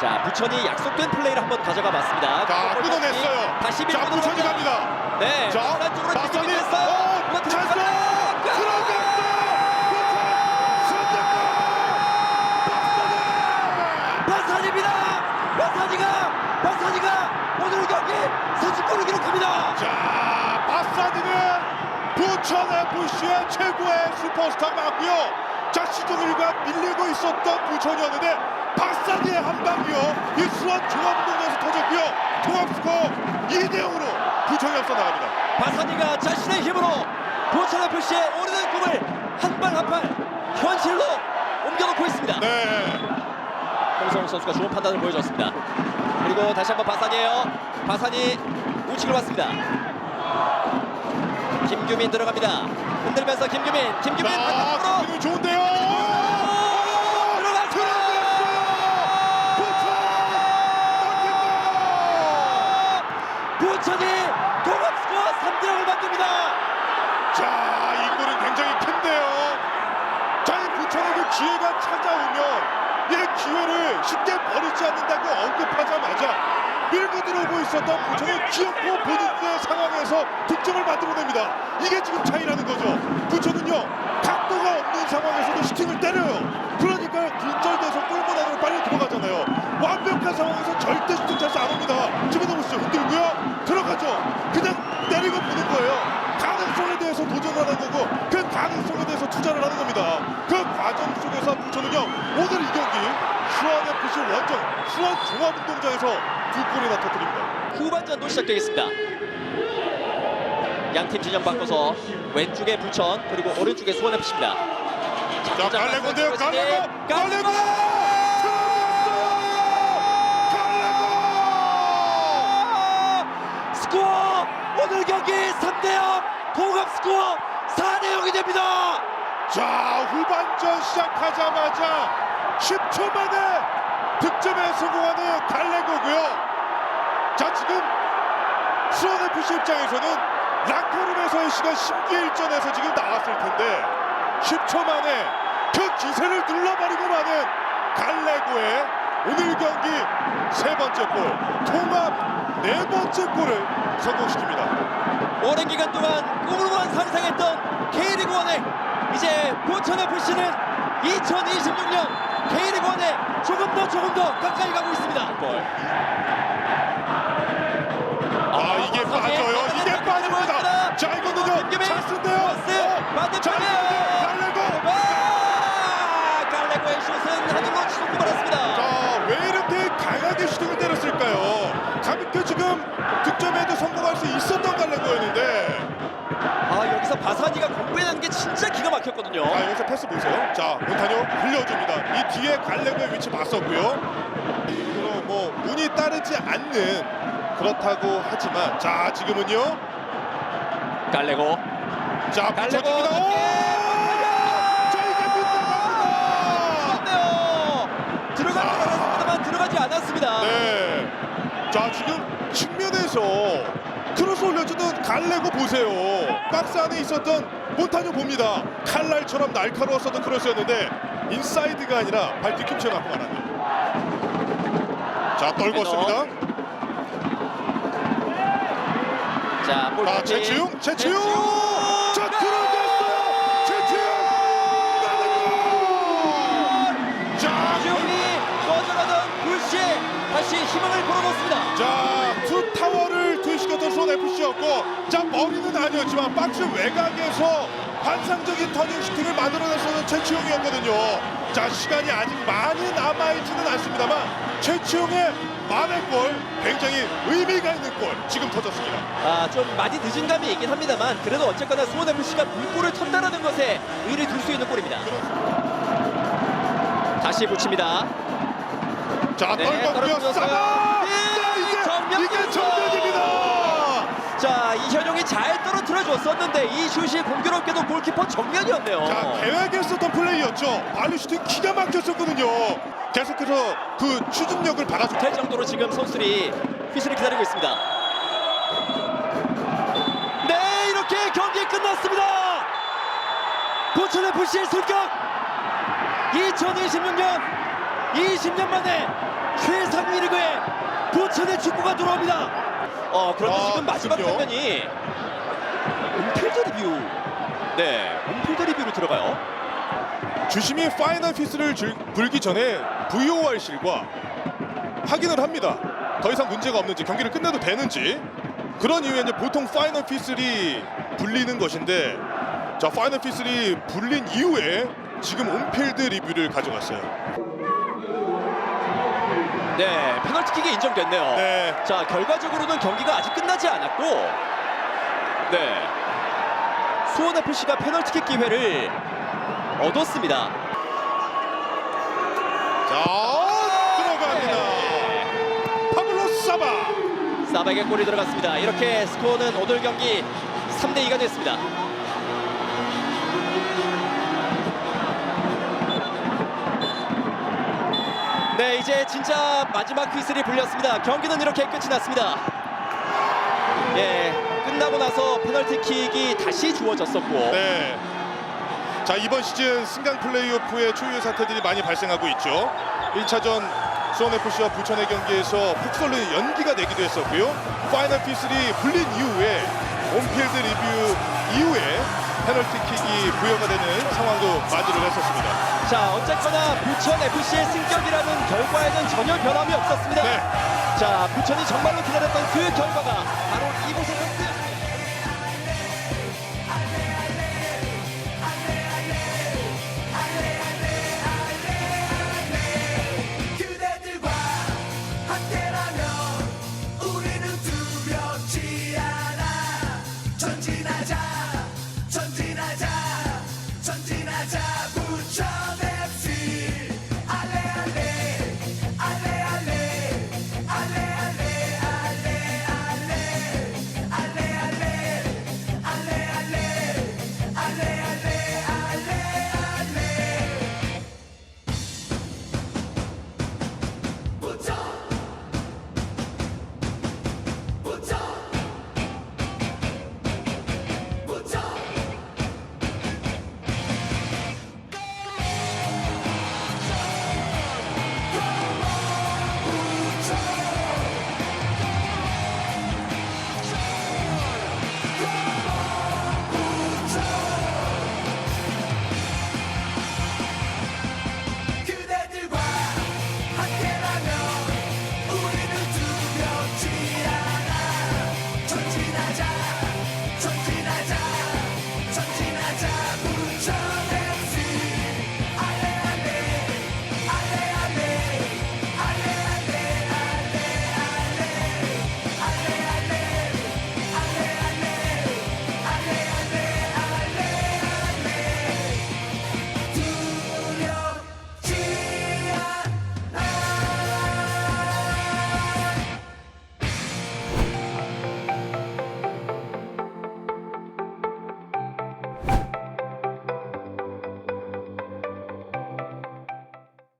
자 부천이 약속된 플레이를 한번 가져가 봤습니다. 자, 그리고 끊어냈어요. 다시 자, 밀고 부천이 들어갑니다. 갑니다. 네. 자, 부산 쪽으로 맞선이. 됐어요. 어, 이거 찬스. 들어갔어. 부천 선제골. 박산입니다. 박산이가 박산이가 오늘 경기 선취골을 기록합니다. 자, 바사드는 부천 FC의 최고의 슈퍼스타 맞고요. 자, 1과 밀리고 있었던 부천이었는데 바사드의 한 방이요. 이 수원 종합운동장에서 터졌고요. 통합스코어 2대 0으로 부천이 앞서 나갑니다. 박산이가 자신의 힘으로 부천 FC의 오래된 꿈을 한 발 한 발 현실로 옮겨놓고 있습니다. 네. 홍성훈 선수가 좋은 판단을 보여줬습니다. 그리고 다시 한번 바산이에요. 바산이 우측을 왔습니다. 김규민 들어갑니다. 흔들면서 김규민, 김규민 자, 바깥으로 좋은데요. 부천이 동업 스코어 3대 0을 만듭니다. 자, 이 골은 굉장히 큰데요. 자, 이 부천에게 기회가 찾아오면 이 기회를 쉽게 버리지 않는다고 언급하자마자 밀고 들어오고 있었던 부천의 기어코 본인의 상황에서 득점을 만들어냅니다. 이게 지금 차이라는 거죠. 부천은요, 각도가 없는 상황에서도 슈팅을 때려요. 니까 굴절돼서 골문 안으로 빨리 들어가잖아요. 완벽한 상황에서 절대 슈팅 찬스 안 옵니다. 보시죠. 흔들고요. 들어가죠. 그냥 때리고 보는 거예요. 가능성에 대해서 도전하는 거고 그 가능성에 대해서 투자를 하는 겁니다. 그 과정 속에서 부천은요 오늘 이 경기 수원 FC 원정 수원 종합운동장에서 두 골이나 터뜨립니다. 후반전도 시작되겠습니다. 양팀 진영 바꿔서 왼쪽에 부천 그리고 오른쪽에 수원 FC입니다. 자 갈레고인데요. 갈레고! 갈레고! 스코어! 오늘 경기 3대0 동합 스코어 4대0이 됩니다. 자 후반전 시작하자마자 10초 만에 득점에 성공하는 갈레고고요. 자 지금 수원 FC 입장에서는 랑커룸에서의 시간 심기일전에서 지금 나왔을 텐데 10초 만에 그 기세를 눌러버리고 마는 갈레고의 오늘 경기 세 번째 골 통합 네 번째 골을 성공시킵니다. 오랜 기간 동안 꿈으로만 상상했던 K리그 원에 이제 부천 FC는 2026년 K리그 원에 조금 더 조금 더 가까이 가고 있습니다. 골. 아 이게 빠져요 득점에도 성공할 수 있었던 갈레고였는데 아 여기서 바사니가 공부해낸 게 진짜 기가 막혔거든요. 자, 여기서 패스 보세요. 자, 몬타뇨 흘려줍니다. 이 뒤에 갈레고의 위치 봤었고요. 이거는 뭐 운이 따르지 않는 그렇다고 하지만 자, 지금은요. 갈레고 자, 갈레고 붙여줍니다. 오! 자, 이게 빗나갑니다. 들어갔네요. 들어갈 줄 알았습니다만 들어가지 않았습니다. 네. 자 지금 측면에서 크로스 올려주던 갈레고 보세요. 박스 안에 있었던 몬타뇨 봅니다. 칼날처럼 날카로웠었던 크로스였는데 인사이드가 아니라 발 뒤꿈치에 맞고 말았네요. 자 떨궜습니다. 자, 터치. 최치웅, 최치웅. 자 들어갔어요. 최치웅. 자 지훈이 꺼져가던 불씨에 다시 희망을 불어넣습니다. 자, 수원 FC였고, 자 머리는 아니었지만 박스 외곽에서 환상적인 터닝 슈팅을 만들어냈었던 최치용이었거든요. 자, 시간이 아직 많이 남아있지는 않습니다만 최치용의 만회골 굉장히 의미가 있는 골 지금 터졌습니다. 아, 좀 많이 늦은 감이 있긴 합니다만 그래도 어쨌거나 수원 FC가 물골을 턴다라는 것에 의의를 둘 수 있는 골입니다. 다시 붙입니다. 자, 네, 자, 이게 정면 이게 골! 자, 이현용이 잘 떨어뜨려 줬었는데 이 슛이 공교롭게도 골키퍼 정면이었네요. 자 계획했었던 플레이였죠. 발리 슈팅 기가 막혔었거든요. 계속해서 그 추진력을 받아주고 될 정도로 지금 선수들이 휘슬을 기다리고 있습니다. 네, 이렇게 경기 끝났습니다. 부천 FC의 승격 2026년 20년 만에 최소 축구가 들어옵니다. 어 그런데 아, 지금 마지막 그렇군요. 장면이 온필드 리뷰. 네, 온필드 리뷰로 들어가요. 주심이 파이널 피스를 줄- 불기 전에 VOR실과 확인을 합니다. 더 이상 문제가 없는지 경기를 끝내도 되는지 그런 이유에 이제 보통 파이널 피스리 불리는 것인데 자 파이널 피스리 불린 이후에 지금 온필드 리뷰를 가져갔어요. 네, 페널티킥이 인정됐네요. 네, 자, 결과적으로는 경기가 아직 끝나지 않았고, 네, 수원 FC가 페널티킥 기회를 얻었습니다. 자 들어갑니다. 네. 파블로 사바. 사바에게 골이 들어갔습니다. 이렇게 스코어는 오늘 경기 3대 2가 됐습니다. 네, 이제 진짜 마지막 휘슬이 불렸습니다. 경기는 이렇게 끝이 났습니다. 예, 끝나고 나서 페널티킥이 다시 주어졌었고, 네. 자 이번 시즌 승강 플레이오프의 초유의 사태들이 많이 발생하고 있죠. 1차전 수원 FC와 부천의 경기에서 폭설로 연기가 되기도 했었고요. 파이널 피슬이 불린 이후에 온필드 리뷰 이후에 페널티킥이 부여가 되는 상황도 마주를 했었습니다. 자, 어쨌거나 부천 FC의 승격이라는 결과에는 전혀 변함이 없었습니다. 네. 자, 부천이 정말로 기다렸던 그 결과가 바로